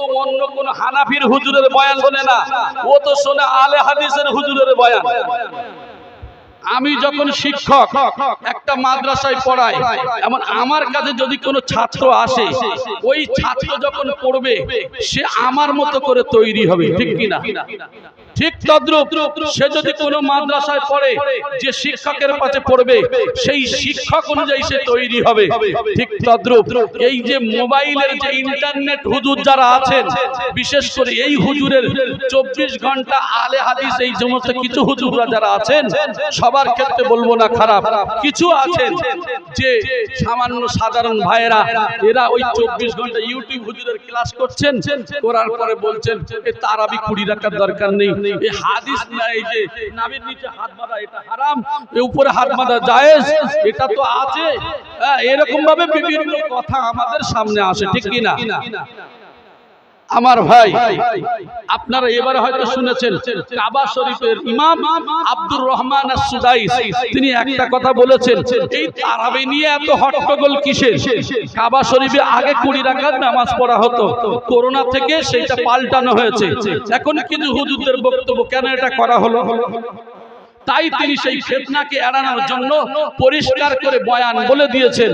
তো অন্য কোন হানাফির হুজুরের বয়ান শোনে না। ও তো শোনে আলে হাদিসের হুজুরের বয়ান। আমি যখন শিক্ষক, একটা মাদ্রাসায় পড়াই, এমন আমার কাছে যদি কোনো ছাত্র আসে, ওই ছাত্র যখন পড়বে, সে আমার মতো করে তৈরি হবে, ঠিক কিনা? ঠিক তদ্রুপ, সে যদি কোনো মাদ্রাসায় পড়ে, যে শিক্ষকের কাছে পড়বে, সেই শিক্ষক অনুযায়ী সে তৈরি হবে, ঠিক তদ্রুপ। এই যে মোবাইলের যে ইন্টারনেট হুজুর যারা আছেন, বিশেষ করে এই হুজুরের চব্বিশ ঘণ্টা আলে হাদিস, এই সমস্ত কিছু হুজুররা যারা আছেন সবার ক্ষেত্রে বলব না খারাপ। কিছু আছেন যে সামান্য সাধারণ ভাইয়েরা এরা ওই চব্বিশ ঘণ্টা ইউটিউব হুজুরের ক্লাস করছেন করার পরে বলছেন এ তারাবি কুড়ি রাখার দরকার নেই। হাদিস না এই যে নামের নিচে হাত বাঁধা এটা হারাম এ উপরে হাত বাঁধা জায়েজ এটা তো আছে। হ্যাঁ, এরকম ভাবে বিভিন্ন কথা আমাদের সামনে আসে ঠিক কিনা? আমার ভাই আপনারা এবারে হয়তো শুনেছেন কাবা শরীফের ইমাম আব্দুর রহমান সুদাইস তিনি একটা কথা বলেছেন এই তারাবি নিয়ে এত হট্টগোল কিসের? কাবা শরীফে আগে কুড়ি রাকাত নামাজ পড়া হতো করোনা থেকে সেইটা পাল্টানো হয়েছে। এখন কিন্তু হুজুরদের বক্তব্য কেন এটা করা হলো? তাই তিনি সেই ফেতনাকে এড়ানোর জন্য পরিষ্কার করে বয়ান বলে দিয়েছেন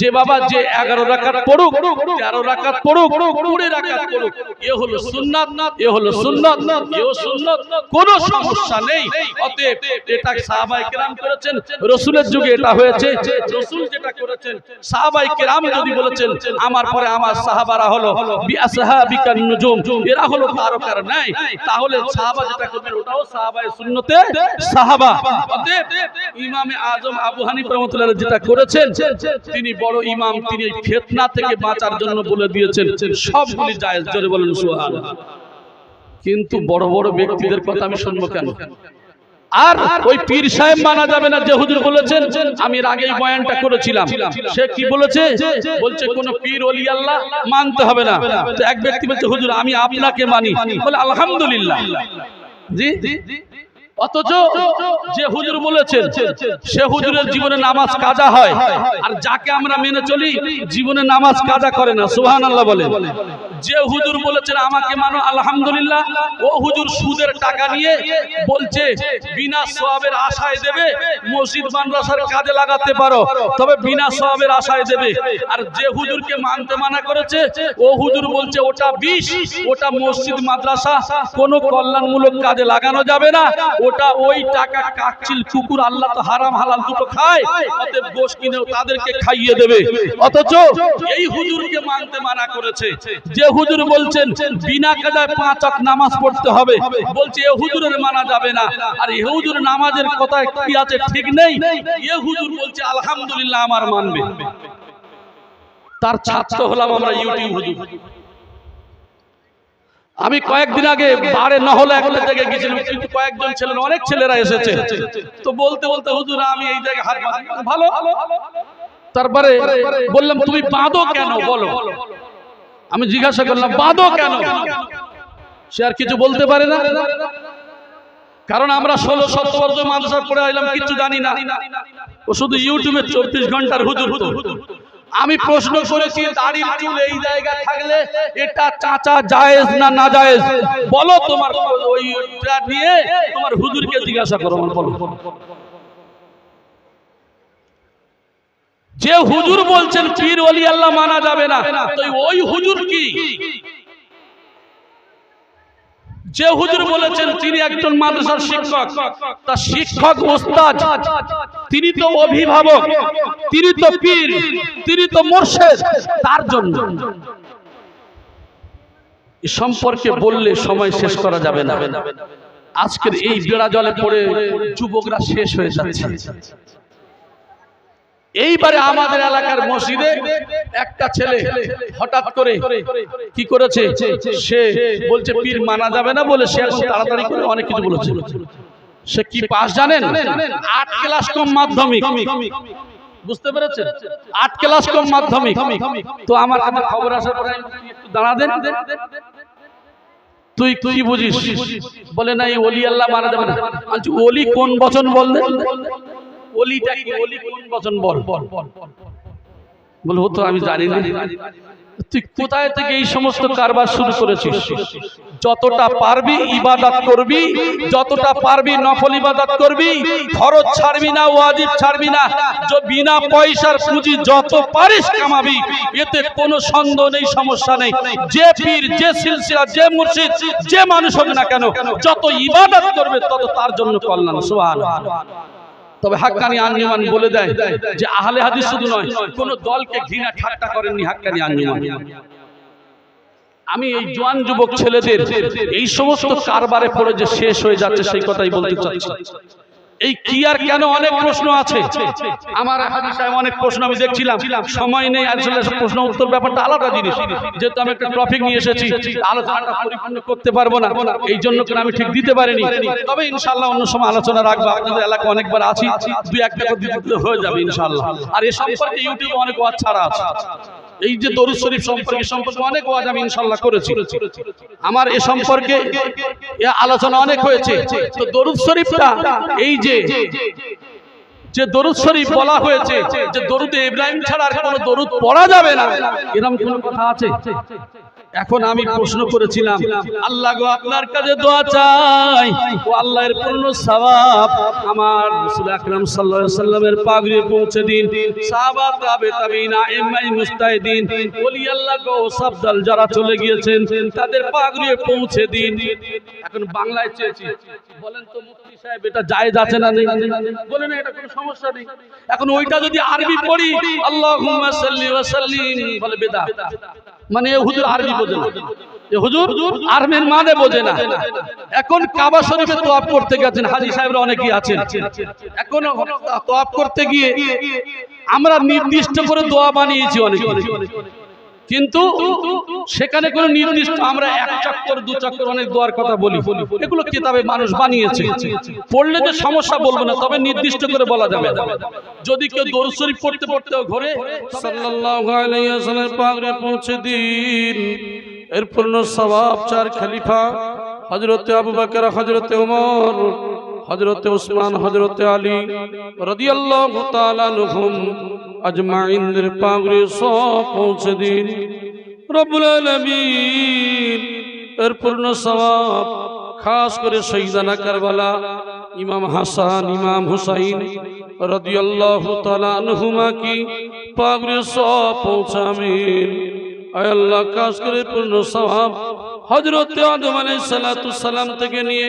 যে বাবা যে এগারো রাকাত পড়ুক তেরো রাকাত পড়ুক কুড়ি রাকাত পড়ুক এ হলো সুন্নাত এ হলো সুন্নাত এও সুন্নাত। কোনো সমস্যা নেই। অতএব এটা সাহাবাই কেরাম করেছেন রসুলের যুগে এটা হয়েছে রসুল যেটা করেছেন সাহাবাই কেরাম যদি বলেছেন আমার পরে আমার সাহাবারা হলো বিআসাহাবিকান নুজুম এরা হলো তারকার নাই। তাহলে সাহাবা যেটা করবেন ওটাও সাহাবায়ে সুন্নতে সাহাবা অতএব ইমামে আজম আবু হানিফা রহমাতুল্লাহ যেটা করেছেন, তিনি বড় ইমাম, তিনি ফিতনা থেকে বাঁচার জন্য বলে দিয়েছেন, সবগুলি জায়েজ, জোরে বলেন সুবহানাল্লাহ। কিন্তু বড় বড় ব্যক্তিদের কথা আমি শুনব কেন? আর ওই পীর সাহেব মানা যাবে না যে হুজুর বলেছেন, আমি আগেই বয়ানটা করেছিলাম। সে কি বলেছে? বলছে, কোন পীর অলি আল্লাহ মানতে হবে না। এক ব্যক্তি বলছে, হুজুর, আমি আপনাকে মানি। বলে, আলহামদুলিল্লাহ। জি জি? অথচ যে হুজুর বলেছেন, সে হুজুরের জীবনে নামাজ কাজা হয়। আর যাকে আমরা মেনে চলি, জীবনে নামাজ কাজা করে না। সুহান আল্লাহ বলে যে হুজুর বলেছেন, আমাকে মানো, আলহামদুলিল্লাহ। ও হুজুর সুদের টাকা নিয়ে বলছে, বিনা সোয়াবের আশায় দেবে, মসজিদ, মাদ্রাসার কাজে লাগাতে পারো। তবে বিনা সোয়াবের আশায় দেবে। আর যে হুজুরকে মানতে মানা করেছে, ও হুজুর বলছে, ওটা বিষ, ওটা মসজিদ, মাদ্রাসা। কোনো কল্যাণমূলক কাজে লাগানো যাবে না। ওটা ওই টাকা কাকচিল কুকুর, আল্লাহ তো হারাম হালাল দুটো খায়, অতএব গোশ কিনেও তাদেরকে খাইয়ে দেবে। অথচ এই হুজুরকে মানতে মানা করেছে। যে হুজুর বলছেন, বিনা কাজায় পাঁচ ওয়াক্ত নামাজ পড়তে হবে। বলছে, এ হুজুরের মানা যাবে না। আর এ হুজুর নামাজের কথায় কি আছে ঠিক নেই? এ হুজুর বলছে, আলহামদুলিল্লাহ আমার মানবে। তার ছাত্র হলাম আমরা ইউটিউব হুজুর। আমি কয়েকদিন আগে বারে নহলে একটা জায়গায় গেছিলাম কিন্তু কয়েকজন ছেলে, অনেক ছেলেরা এসেছে। তো বলতে বলতে হুজুর, আমি এই জায়গায় হাত ভালো। তারপরে বললাম, তুমি বাঁধো কেন? বলো। আমি জিজ্ঞাসা করলাম, বাঁধো কেন? সে আর কিছু বলতে পারে না। কারণ আমরা ষোলো, সতেরো বছর মাদ্রাসা পড়ে আইলাম, কিছু জানি না। ও শুধু ইউটিউবে চব্বিশ ঘণ্টার হুজুর হুজুর। আমি প্রশ্ন করেছি দাড়ির চুল এই জায়গায় থাকলে এটা চাচা জায়েজ না না জায়েজ? বলো তোমার ওইটা নিয়ে তোমার হুজুরকে জিজ্ঞাসা করো বলো যে হুজুর বলছেন পীর ওলি আল্লাহ মানা যাবে না। তো ওই হুজুর কি? যে হুজুর বলেছেন, তিনি একজন মাদ্রাসার শিক্ষক। তার শিক্ষক ওস্তাদ, তিনি তো অভিভাবক, তিনি তো পীর, তিনি তো মোর্শেদ, তার জন্য। সম্পর্কে বললে সময় শেষ করা যাবে না। আজকের এই বেড়া জলে পড়ে যুবকরা শেষ হয়ে যাচ্ছে। এইবারে আমাদের এলাকার মসজিদে একটা ছেলে হঠাৎ করে কি করেছে? সে বলছে, পীর মানা যাবে না বলে সে এখন তাড়াতাড়ি করে অনেক কিছু বলেছে। সে কি পাস জানেন? আট ক্লাস কম মাধ্যমিক। বুঝতে পেরেছেন? আট ক্লাস কম মাধ্যমিক। তো আমার আমার খবর আসার পরে একটু দাঁড়া দেন। তুই তুই বুঝিস? বলে, না, এই ওলি আল্লাহ মারা যাবে না। বলছি ওলি কোন বচন বললেন? জানি না। তুই কোথায় থেকে এই সমস্ত কারবার শুরু যতটা পারবি ইবাদত করবি, যতটা পারবি ইবাদত করবি ছাড়বি না, ওয়াজিব ছাড়বি না বিনা পয়সার পুঁজি যত পারিস কামাবি, এতে কোনো সন্দেহ নেই, সমস্যা নেই। যে পীর, যে সিলসিলা, যে মুর্শিদ, যে মানুষ হবে না কেন, যত ইবাদত করবে তত তার জন্য কল্যাণ। সুবহানাল্লাহ। তবে হাক্কানি আঞ্জুমান বলে দেয় যে আহলে হাদিস শুধু নয়, কোন দলকে ঘৃণা ঠাট্টা করেননি হাক্কানি আঞ্জুমান আমি এই জোয়ান যুবক ছেলেদের এই সমস্ত কারবারে পড়ে যে শেষ হয়ে যাচ্ছে সেই কথাই বলতে চাচ্ছি। এই কি আর কেন অনেক প্রশ্ন আছে? আমার অনেক প্রশ্ন আমি দেখছিলাম। সময় নেই আসলে প্রশ্ন উত্তর ব্যাপারটা আলাদা জিনিস। যেহেতু আমি একটা টপিক নিয়ে এসেছি, আলোচনাটা পরিপূর্ণ করতে পারব না। এই জন্য করে আমি ঠিক দিতে পারিনি। তবে ইনশাল্লাহ অন্য সময় আলোচনা রাখব। আপনাদের এলাকা অনেকবার আছি। দুই একটা হয়ে যাবে ইনশাল্লাহ আর এ সম্পর্কে ইউটিউবে অনেক ছাড়া আছে। এই যে দরুদ শরীফ সম্পর্কে সম্পর্কে অনেক ওয়াজ আমি ইনশাআল্লাহ করেছি। আমার এ সম্পর্কে আলোচনা অনেক হয়েছে। তো দরুদ শরীফটা এই যে যে দরুদ শরীফ বলা হয়েছে, যে দরুদে ইব্রাহিম ছাড়া আর কোনো দরুদ পড়া যাবে না। এরকম কোনো কথা আছে? এখন আমি প্রশ্ন করেছিলাম, আল্লাহ গো, আপনার কাছে দোয়া চাই। ও আল্লাহর পূর্ণ সওয়াব আমার রাসূল আকরাম সাল্লাল্লাহু আলাইহি সাল্লামের পাগড়ি পৌঁছে দিন। সাহাবা তাবে, তাবিনা ইমাই মুস্তাহিদিন, ওলি আল্লাহ গো, সাবদাল যারা চলে গিয়েছেন, তাদের পাগড়ি পৌঁছে দিন। এখন বাংলায় চেয়েছি। বলেন তো মুফতি সাহেব, এটা জায়েজ আছে না নেই? বলেন এটা কোনো সমস্যা নেই এখন ওইটা যদি আরবি পড়ি সাল্লিম বলে বেদা। মানে হুজুর আরবি বোঝে না। হুজুর আরবির মানে বোঝে না। এখন কাবা শরীফে তোয়াব করতে গেছেন হাজি সাহেবরা অনেকেই আছেন। এখন তো করতে গিয়ে আমরা নির্দিষ্ট করে দোয়া বানিয়েছি অনেক কিন্তু সেখানে কোনো নির্দিষ্ট আমরা এক চক্কর, দু চক্কর অনেক দোয়ার কথা বলি। এগুলো কিতাবে মানুষ বানিয়েছে। পড়লে যে সমস্যা বলব না, তবে নির্দিষ্ট করে বলা যাবে। যদি কেউ দরুদ শরীফ পড়তে পড়তেও ঘরে পৌঁছে দিন, এর পূর্ণ সওয়াব চার খলিফা, হযরতে আবু বকর, হযরতে ওমর হযরতে উসমান, হযরতে আলী, রাদিয়াল্লাহু আজমাইনদের পাগড়ে সব পৌঁছে দিন। রব্বুল আলামিন এর পূর্ণ সওয়াব খাস করে শহীদানা কারবালা, ইমাম হাসান, ইমাম হুসাইন রাদিয়াল্লাহু তাআলা আনহুমা কি পাগড়ে সব পৌঁছামিন আয় আল্লাহ, খাস করে পূর্ণ সওয়াব হযরত আদম আলাইহিস সালাতু সালাম থেকে নিয়ে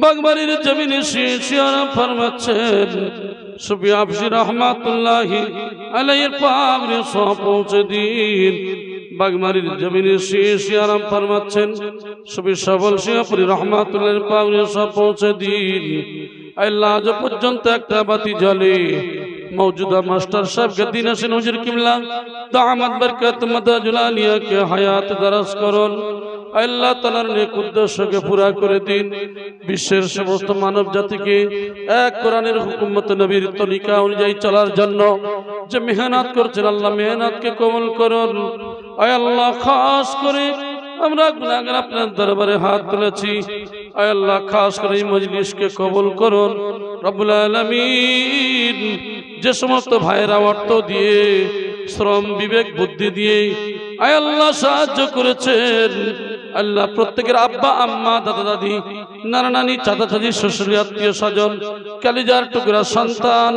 বাগবাড়ির জমিনে আরাম ফরমাচ্ছেন। শুভি আফসি রহমাতুল্লাহি আলাইয়ের পাগড়ে সব পৌঁছে দিন। বাগমারির জমিনে শেষ আরাম ফরমাচ্ছেন। সবই সবল শিয়াপুরি রহমাতুল্লাহ পাগড়ে সব পৌঁছে দিন। আল্লাহ আজ পর্যন্ত একটা বাতি জ্বলে। মৌজুদা মাস্টার সাহেবকে দিন আসেন হুজুর কিমলা দামাত বরকত মাদা জুলালিয়াকে হায়াত দারাজ করুন। আল্লাহ তালার নেক উদ্দেশ্যকে পুরা করে দিন। বিশ্বের সমস্ত মানব জাতিকে এক কোরআনের হুকুমত নবীর তরিকা অনুযায়ী চলার জন্য যে মেহনত করছেন, আল্লাহ মেহনতকে কবল করুন। আল্লাহ, খাস করে আমরা গুনাহগার আপনার দরবারে হাত তুলেছি। আল্লাহ, খাস করে এই মজলিসকে কবল করুন। রব্বুল আলামিন যে সমস্ত ভাইয়েরা অর্থ দিয়ে, শ্রম, বিবেক, বুদ্ধি দিয়ে আল্লাহ সাহায্য করেছেন। আল্লাহ প্রত্যেকের আব্বা, আম্মা, দাদা, দাদি, নানা নানি, চাচা, চাচি, শ্বশুর, আত্মীয় স্বজন, কালিজার টুকরা সন্তান,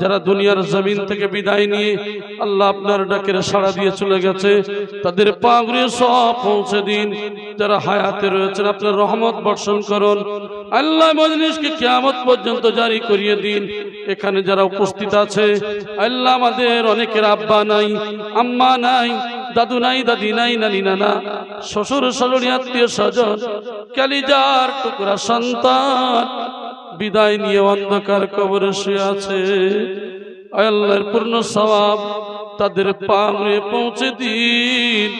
যারা দুনিয়ার জমিন থেকে বিদায় নিয়ে আল্লাহ আপনার ডাকের সাড়া দিয়ে চলে গেছে, তাদের পাগড়ি সব পৌঁছে দিন, যারা হায়াতে রয়েছেন, আপনার রহমত বর্ষণ করুন। আল্লাহ মজলিসকে কিয়ামত পর্যন্ত জারি করিয়ে দিন। এখানে যারা উপস্থিত আছে, আল্লাহ আমাদের অনেকের আব্বা নাই, আম্মা নাই, দাদু নাই, দাদি নাই, নানি নানা, শ্বশুর, শাশুড়ি, আত্মীয় স্বজন, কালিজার টুকরা সন্তান, বিদায় নিয়ে অন্ধকার কবরে শুয়ে আছে। আল্লাহর পূর্ণ সওয়াব তাদের পামরে পৌঁছে দিন।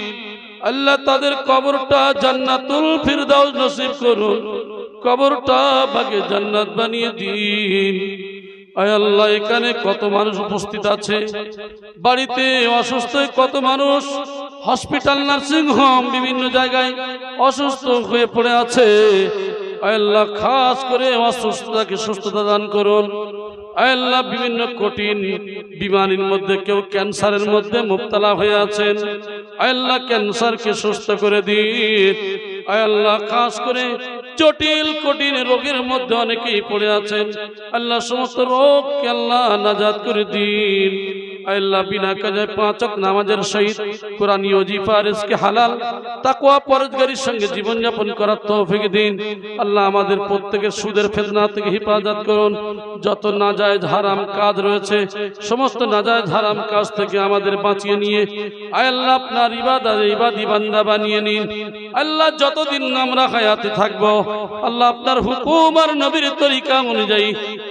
আল্লাহ তাদের কবরটা জান্নাতুল ফিরদাউস নসিব করুন। কবরটা বাগে জান্নাত বানিয়ে দিন। আয় আল্লাহ, এখানে কত মানুষ উপস্থিত আছে? বাড়িতে অসুস্থ কত মানুষ? হসপিটাল, নার্সিং হোম, বিভিন্ন জায়গায় অসুস্থ হয়ে পড়ে আছে। আল্লাহ, খাস করে অসুস্থতাকে সুস্থতা দান করুন। আল্লাহ, বিভিন্ন কঠিন বিমানের মধ্যে কেউ ক্যান্সারের মধ্যে মুক্তলা হয়ে আছেন। আল্লাহ, ক্যান্সারকে সুস্থ করে দিন। আল্লাহ, খাস করে জটিল, কঠিন রোগের মধ্যে অনেকেই পড়ে আছেন। আল্লাহ সমস্ত রোগকে আল্লাহ নাজাদ করে দিন। আল্লাহ বিনা কাজে পাঁচক নামাজের সহিত কোরআনী ওজিফা রিজকে হালাল, তাকওয়া পরজগারির সঙ্গে জীবন করার তৌফিক দিন। আল্লাহ আমাদের প্রত্যেকের সুদের ফেতনা থেকে হেফাজত করুন। যত নাজায়েজ হারাম কাজ রয়েছে, সমস্ত নাজায়েজ হারাম কাজ থেকে আমাদের বাঁচিয়ে নিয়ে, আল্লাহ আপনার ইবাদত, ইবাদি বানিয়ে নিন। আল্লাহ যতদিন আমরা হায়াতে থাকব, আল্লাহ আপনার হুকুম আর নবীর তরিকা অনুযায়ী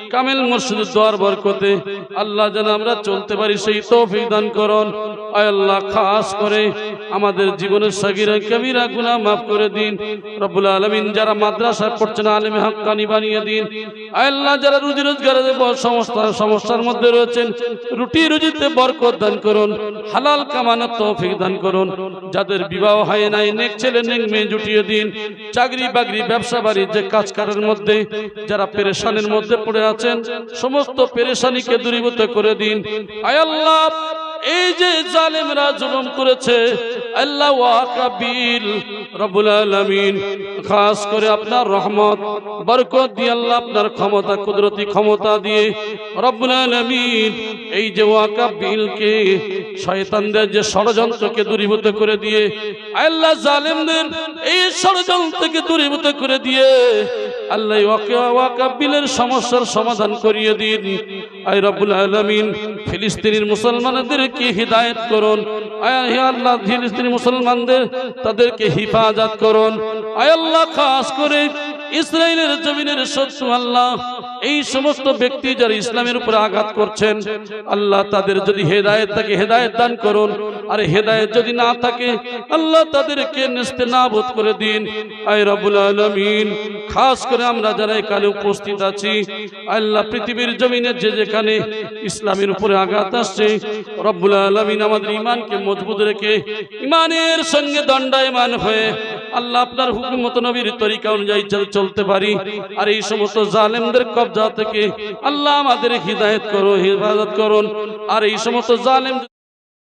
কামেল মুর্শিদের দোয়ার বরকতে আল্লাহ যেন আমরা চলতে পারি সেই তৌফিক দান করুন। আল্লাহ, খাস করে আমাদের জীবনের সগিরা কবিরা গুনাহ মাফ করে দিন। রব্বুল আলামিন যারা মাদ্রাসায় পড়ছেন, আলেমে হক্কানি বানিয়ে দিন। আল্লাহ, যারা রুজি রোজগারের ব- সমস্যা সমস্যার মধ্যে রয়েছেন, রুটি রুজিতে বরকত দান করুন, হালাল কামানোর তৌফিক দান করুন। যাদের বিবাহ হয় নাই, নেক ছেলে, নেক মেয়ে জুটিয়ে দিন। চাকরি বাকরি ব্যবসা বাণিজ্য কাজ কারের মধ্যে, যারা পেরেশানের মধ্যে পড়ে আছেন সমস্ত পেরেশানিকে দূরীভূত করে দিন। আয় আল্লাহ, এই যে জালেমরা জুলুম করেছে, আল্লাহ ওয়াকাবিল রব্বুল আলামিন, খাস করে আপনার রহমত, বরকত দিয়ে আল্লাহ আপনার ক্ষমতা, কুদরতি ক্ষমতা দিয়ে রব্বুল আলামিন এই যে ওয়াকাবিলকে শয়তানদের যে ষড়যন্ত্রকে দূরীভূত করে দিয়ে আল্লাহ জালেমদের এই ষড়যন্ত্রকে দূরীভূত করে দিয়ে আল্লাহ ওয়াকা- বিলের সমস্যার সমাধান করিয়ে দিন। আয় রব্বুল আলামিন, ফিলিস্তিনের মুসলমানদেরকে হিদায়ত করুন। আয় আল্লাহ ফিলিস্তিনি মুসলমানদের তাদেরকে হিফাজত করুন। আয় আল্লাহ, খাস করে ইসরায়েলের জমিনের শত্রু আল্লাহ এই সমস্ত ব্যক্তি যারা ইসলামের উপরে আঘাত করছেন, আল্লাহ তাদের যদি হেদায়েত থাকে, হেদায়েত দান করুন। আর হেদায়েত যদি না থাকে, আল্লাহ তাদেরকে নেস্তে নাবুদ করে দিন। আয় রব্বুল আলামিন, খাস করে আমরা যারা এখানে উপস্থিত আছি, আল্লাহ পৃথিবীর জমিনে যে যেখানে ইসলামের উপরে আঘাত আসছে, রব্বুল আলমিন আমাদের ইমানকে মজবুত রেখে ইমানের সঙ্গে দণ্ডায়মান হয়ে আল্লাহ আপনার হুকুম মতো নবীর তরিকা অনুযায়ী চল- চলতে পারি। আর এই সমস্ত জালেমদের কবজা থেকে আল্লাহ আমাদের হিদায়ত করো, হেফাজত করুন। আর এই সমস্ত জালেম